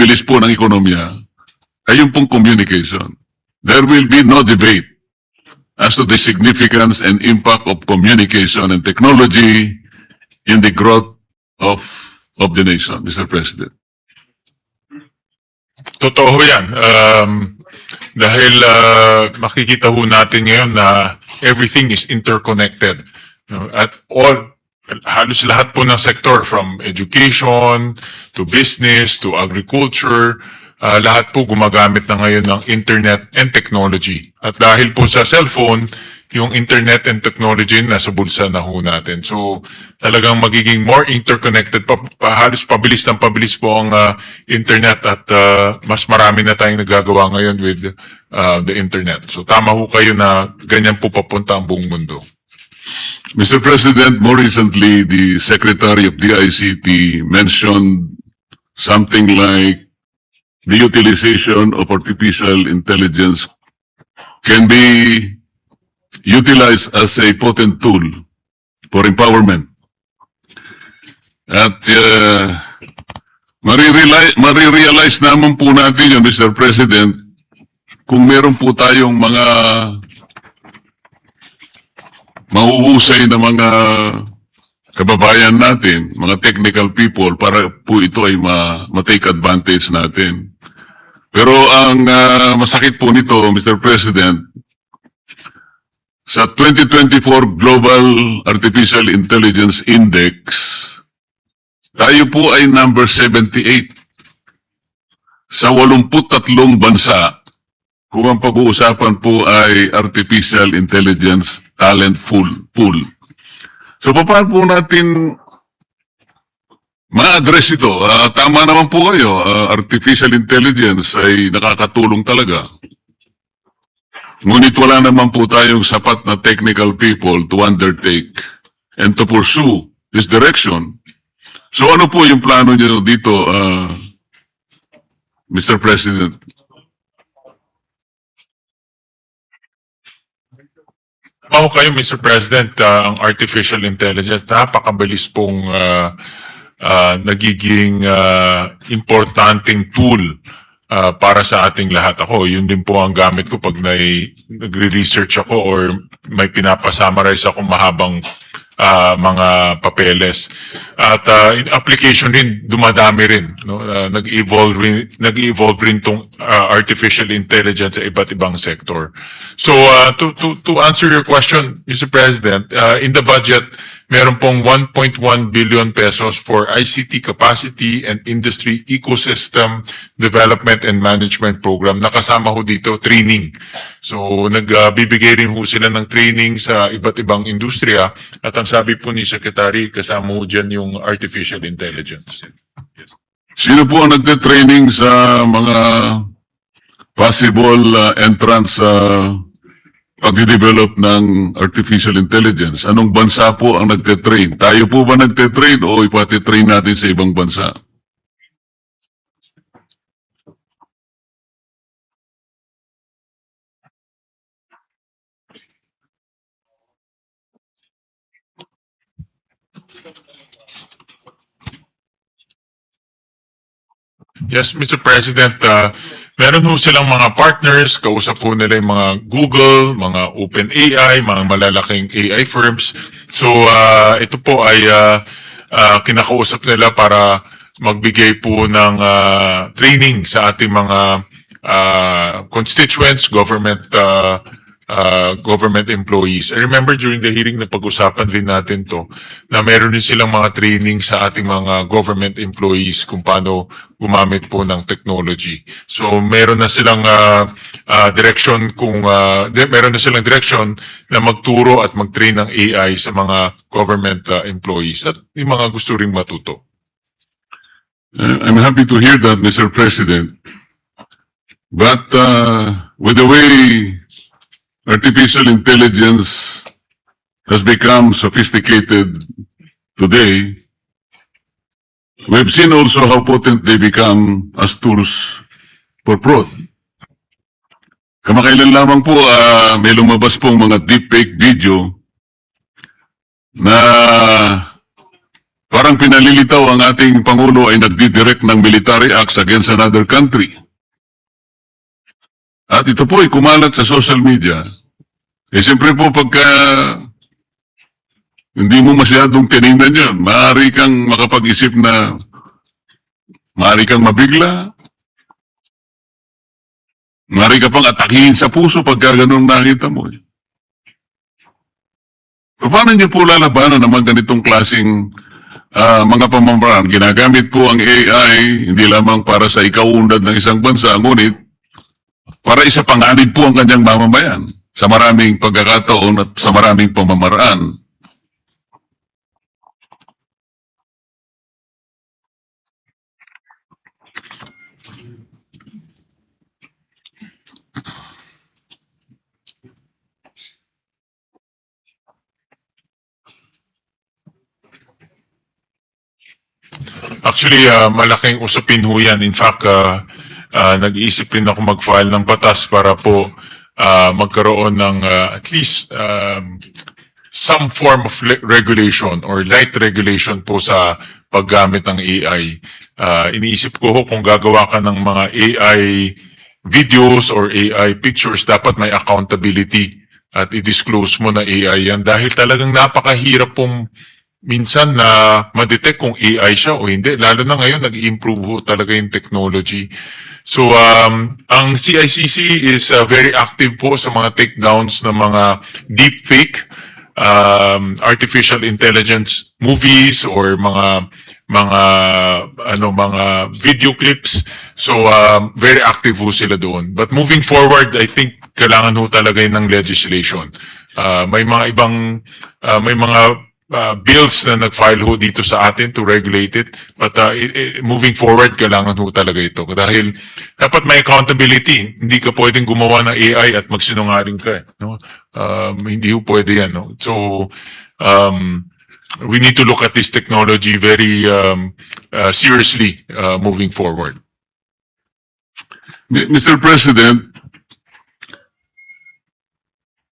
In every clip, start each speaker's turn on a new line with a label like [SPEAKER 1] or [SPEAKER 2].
[SPEAKER 1] magbibilis po ng ekonomiya ay yung pong communication. There will be no debate as to the significance and impact of communication and technology in the growth of of the nation, Mr. President.
[SPEAKER 2] Totoo yan. Um, dahil uh, makikita ho natin ngayon na everything is interconnected. At all, halos lahat po ng sector from education to business to agriculture, uh, lahat po gumagamit na ngayon ng internet and technology. At dahil po sa cellphone, yung internet and technology nasa bulsa na ho natin. So talagang magiging more interconnected, pa, halos pabilis ng pabilis po ang uh, internet at uh, mas marami na tayong nagagawa ngayon with uh, the internet. So tama ho kayo na ganyan po papunta ang buong mundo.
[SPEAKER 1] Mr. President, more recently, the Secretary of the ICT mentioned something like the utilization of artificial intelligence can be utilized as a potent tool for empowerment. At uh, marirealize, marirealize naman po natin yun, Mr. President, kung meron po tayong mga mahuhusay na mga kababayan natin, mga technical people, para po ito ay ma- ma-take advantage natin. Pero ang ah, masakit po nito, Mr. President, sa 2024 Global Artificial Intelligence Index, tayo po ay number 78 sa 83 bansa kung ang pag-uusapan po ay artificial intelligence talent pool. pool. So paano po natin ma-address ito? Ah, tama naman po kayo, ah, artificial intelligence ay nakakatulong talaga. Ngunit wala naman po tayong sapat na technical people to undertake and to pursue this direction. So ano po yung plano niyo dito, ah, Mr. President?
[SPEAKER 2] Ako kayo, Mr. President, ah, ang artificial intelligence, napakabilis pong ah, ah, nagiging ah, importanteng tool ah, para sa ating lahat. Ako, yun din po ang gamit ko pag nagre-research ako or may pinapasummarize ako mahabang ah, mga papeles. At ah, in application rin, dumadami rin. No? Ah, nag-evolve rin, nag-evolve rin tong ah, artificial intelligence sa iba't ibang sector. So uh, to, to, to answer your question, Mr. President, uh, in the budget, meron pong 1.1 billion pesos for ICT capacity and industry ecosystem development and management program. Nakasama ho dito training. So nagbibigay rin ho sila ng training sa iba't ibang industriya at ang sabi po ni Secretary, kasama ho dyan yung artificial intelligence.
[SPEAKER 1] Sino po ang nagte-training sa mga possible uh, entrance sa pagde-develop ng artificial intelligence? Anong bansa po ang nagte-train? Tayo po ba nagte-train o ipati-train natin sa ibang bansa?
[SPEAKER 2] Yes, Mr. President, uh, meron ho silang mga partners, kausap po nila yung mga Google, mga OpenAI, mga malalaking AI firms. So, uh, ito po ay uh, uh, kinakausap nila para magbigay po ng uh, training sa ating mga uh, constituents, government uh, uh, government employees. I remember during the hearing na pag-usapan rin natin to, na meron din silang mga training sa ating mga government employees kung paano gumamit po ng technology. So meron na silang uh, uh, direction kung uh, meron na silang direction na magturo at mag-train ng AI sa mga government uh, employees at yung mga gusto ring matuto.
[SPEAKER 1] Uh, I'm happy to hear that, Mr. President. But uh, with the way artificial intelligence has become sophisticated today, we've seen also how potent they become as tools for fraud. Kamakailan lamang po, ah, may lumabas pong mga deepfake video na Parang pinalilitaw ang ating Pangulo ay nagdidirect ng military acts against another country. At ito po ay kumalat sa social media. Eh siyempre po pagka hindi mo masyadong tinignan yun, maaari kang makapag-isip na maaari kang mabigla, maaari ka pang atakihin sa puso pagka ganun nakita mo. eh. Paano niyo po lalabanan naman ganitong klaseng ah, mga pamamaraan? Ginagamit po ang AI hindi lamang para sa ikaunlad ng isang bansa, ngunit para isa panganib po ang kanyang mamamayan sa maraming pagkakataon at sa maraming pamamaraan.
[SPEAKER 2] Actually, ah, malaking usapin ho yan. In fact, ah, ah, nag-iisip rin ako mag-file ng batas para po ah, magkaroon ng ah, at least um, some form of regulation or light regulation po sa paggamit ng AI. Ah, iniisip ko ho kung gagawa ka ng mga AI videos or AI pictures, dapat may accountability at i-disclose mo na AI yan dahil talagang napakahirap pong minsan na ma-detect kung AI siya o hindi. Lalo na ngayon, nag-improve talaga yung technology. So, um, ang CICC is uh, very active po sa mga takedowns ng mga deepfake, um, artificial intelligence movies or mga mga ano mga video clips so um, very active ho sila doon but moving forward I think kailangan ho talaga ng legislation Uh, may mga ibang uh, may mga uh, bills na nag-file ho dito sa atin to regulate it. But uh, i- i- moving forward, kailangan ho talaga ito. Dahil dapat may accountability. Hindi ka pwedeng gumawa ng AI at magsinungaling ka. eh, No? Um, hindi ho pwede yan. No? So, um, we need to look at this technology very um, uh, seriously uh, moving forward.
[SPEAKER 1] Mr. President,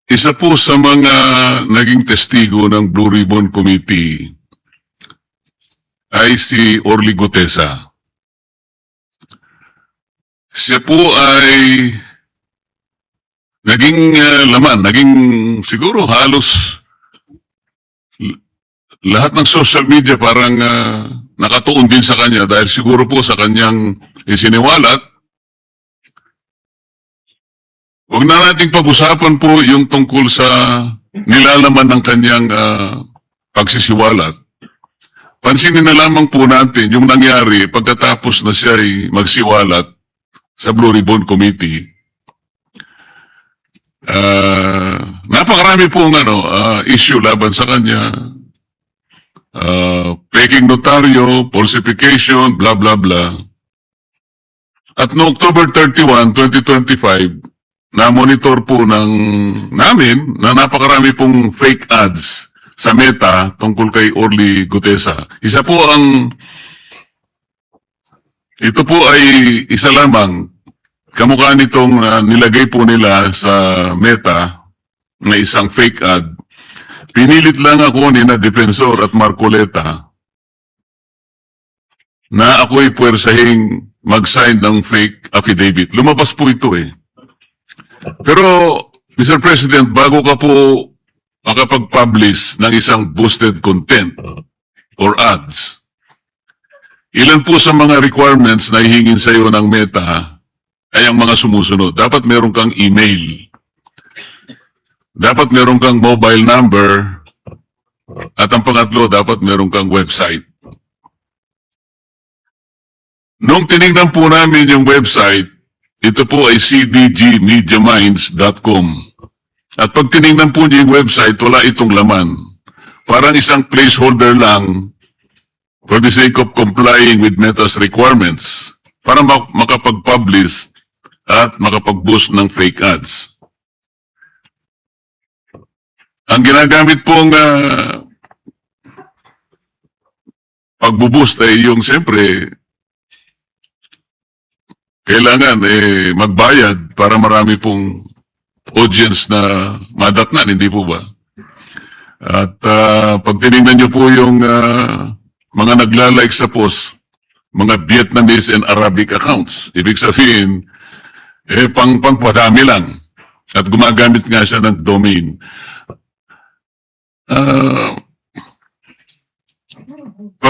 [SPEAKER 1] isa po sa mga naging testigo ng Blue Ribbon Committee ay si Orly Gutesa. Siya po ay naging ah, laman, naging siguro halos lahat ng social media parang ah, nakatuon din sa kanya dahil siguro po sa kanyang isiniwalat Huwag na nating pag-usapan po yung tungkol sa nilalaman ng kanyang ah, pagsisiwalat. Pansinin na lamang po natin yung nangyari pagkatapos na siya ay magsiwalat sa Blue Ribbon Committee. Ah, napakarami pong ano, ah, issue laban sa kanya. Ah, peking notaryo, falsification, blah blah blah. At no October 31, 2025, na-monitor po ng namin na napakarami pong fake ads sa Meta tungkol kay Orly Gutesa. Isa po ang ito po ay isa lamang kamukha nitong ah, nilagay po nila sa Meta na isang fake ad. Pinilit lang ako ni na Defensor at Marcoleta na ako'y puwersahing mag-sign ng fake affidavit. Lumabas po ito eh. Pero, Mr. President, bago ka po makapag-publish ng isang boosted content or ads, ilan po sa mga requirements na hihingin sa iyo ng Meta ay ang mga sumusunod. Dapat meron kang email. Dapat meron kang mobile number. At ang pangatlo, dapat meron kang website. Nung tinignan po namin yung website, ito po ay cdgmediaminds.com. At pag tinignan po niyo yung website, wala itong laman. Parang isang placeholder lang for the sake of complying with Meta's requirements para mak- makapag-publish at makapag-boost ng fake ads. Ang ginagamit pong uh, pagbuboost ay yung siyempre kailangan eh magbayad para marami pong audience na madatnan, hindi po ba? At ah, pag tinignan niyo po yung ah, mga naglalike sa post, mga Vietnamese and Arabic accounts. Ibig sabihin, eh, pang pangpadami lang. At gumagamit nga siya ng domain. Ah,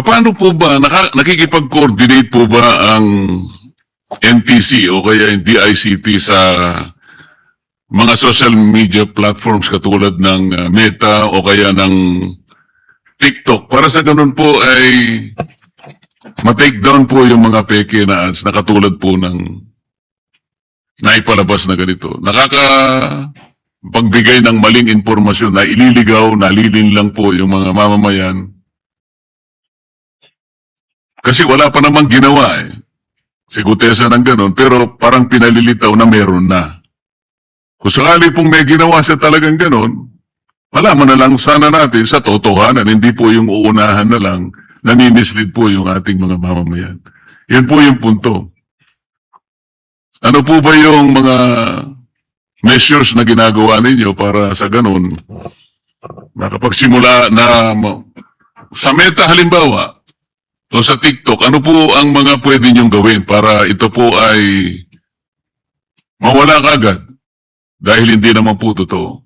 [SPEAKER 1] paano po ba, nakikipag-coordinate po ba ang NTC o kaya yung DICT sa mga social media platforms katulad ng uh, Meta o kaya ng TikTok para sa ganun po ay ma-take down po yung mga peke na ads na katulad po ng naipalabas na ganito. Nakaka pagbigay ng maling impormasyon na ililigaw, nalilin lang po yung mga mamamayan. Kasi wala pa namang ginawa eh. Si Gutesa ng ganun, pero parang pinalilitaw na meron na. Kung sakali pong may ginawa siya talagang ganun, malaman na lang sana natin sa totohanan, hindi po yung uunahan na lang, nanimislead po yung ating mga mamamayan. Yan po yung punto. Ano po ba yung mga measures na ginagawa ninyo para sa ganun, nakapagsimula na sa meta halimbawa, o sa TikTok, ano po ang mga pwede niyong gawin para ito po ay mawala kagad dahil hindi naman po totoo.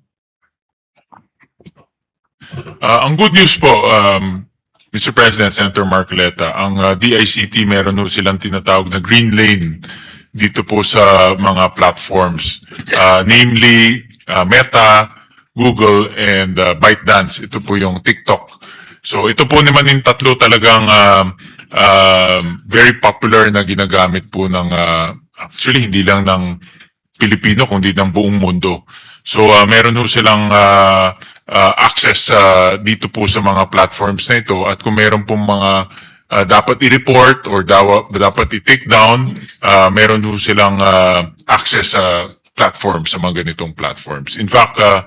[SPEAKER 2] Ah, ang good news po, um, Mr. President, Senator Marcoleta, ang ah, DICT meron ho silang tinatawag na green lane dito po sa mga platforms. Ah, namely, ah, Meta, Google, and ah, ByteDance. Ito po yung TikTok. So ito po naman yung tatlo talagang um, um, very popular na ginagamit po ng, ah, actually hindi lang ng Pilipino kundi ng buong mundo. So uh, meron ho silang uh, uh, access uh, dito po sa mga platforms na ito at kung meron pong mga uh, dapat i-report or dawa, dapat i-take down, uh, meron ho silang uh, access sa platform sa mga ganitong platforms. In fact, uh,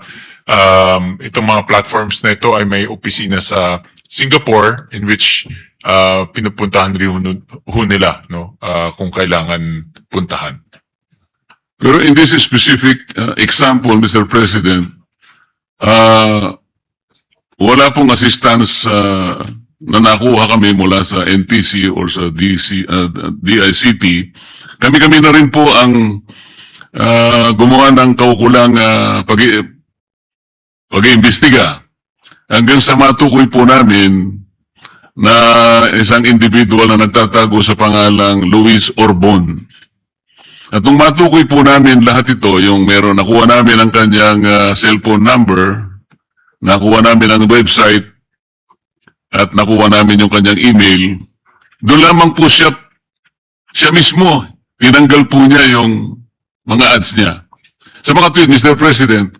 [SPEAKER 2] um, itong mga platforms na ito ay may opisina sa Singapore in which uh, pinupuntahan rin ho, nila no, uh, kung kailangan puntahan.
[SPEAKER 1] Pero in this specific uh, example, Mr. President, uh, wala pong assistance uh, na nakuha kami mula sa NTC or sa DC, uh, DICT. Kami-kami na rin po ang uh, gumawa ng kaukulang uh, pag pag-iimbestiga. Hanggang sa matukoy po namin na isang individual na nagtatago sa pangalang Luis Orbon. At nung matukoy po namin lahat ito, yung meron, nakuha namin ang kanyang ah, cellphone number, nakuha namin ang website, at nakuha namin yung kanyang email, doon lamang po siya, siya mismo, tinanggal po niya yung mga ads niya. Sa mga tweet, Mr. President,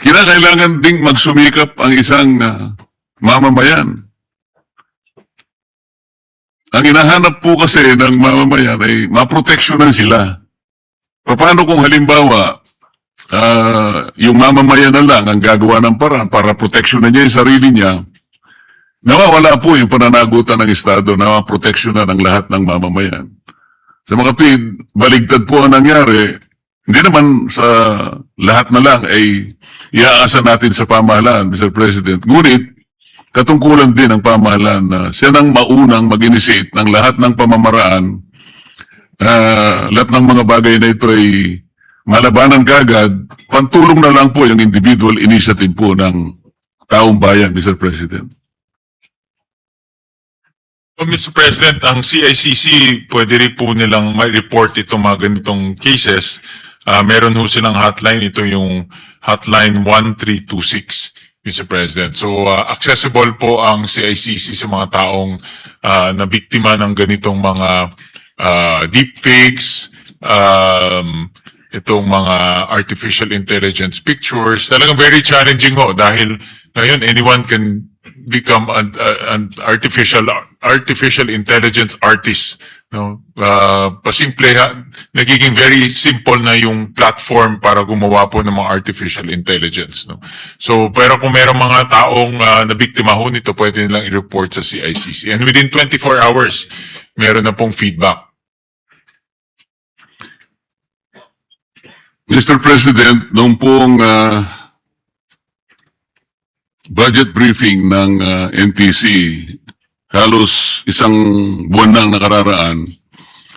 [SPEAKER 1] kinakailangan ding magsumikap ang isang ah, mamamayan. Ang hinahanap po kasi ng mamamayan ay maproteksyonan sila. Paano kung halimbawa, ah, yung mamamayan na lang ang gagawa ng paraan para proteksyonan niya yung sarili niya, nawawala po yung pananagutan ng Estado na maproteksyonan ang lahat ng mamamayan. Sa mga tweet, baligtad po ang nangyari. Hindi naman sa lahat na lang ay iaasa natin sa pamahalaan, Mr. President. Ngunit, katungkulan din ng pamahalaan na siya nang maunang mag-initiate ng lahat ng pamamaraan Ah, lahat ng mga bagay na ito ay malabanan kagad, pantulong na lang po yung individual initiative po ng taong bayan, Mr. President.
[SPEAKER 2] Oh, Mr. President, ang CICC, pwede rin po nilang ma-report itong mga ganitong cases. Ah, meron ho silang hotline. Ito yung hotline 1326, Mr. President. So, ah, accessible po ang CICC sa mga taong ah, na biktima ng ganitong mga ah, deepfakes, um, itong mga artificial intelligence pictures. Talagang very challenging ho dahil ngayon anyone can become an, an artificial artificial intelligence artist no? Uh, pasimple ha, nagiging very simple na yung platform para gumawa po ng mga artificial intelligence no? So pero kung merong mga taong uh, nabiktima ho nito pwede nilang i-report sa CICC and within 24 hours meron na pong feedback.
[SPEAKER 1] Mr. President, noong pong ah, budget briefing ng ah, NTC, halos isang buwan nang nakararaan,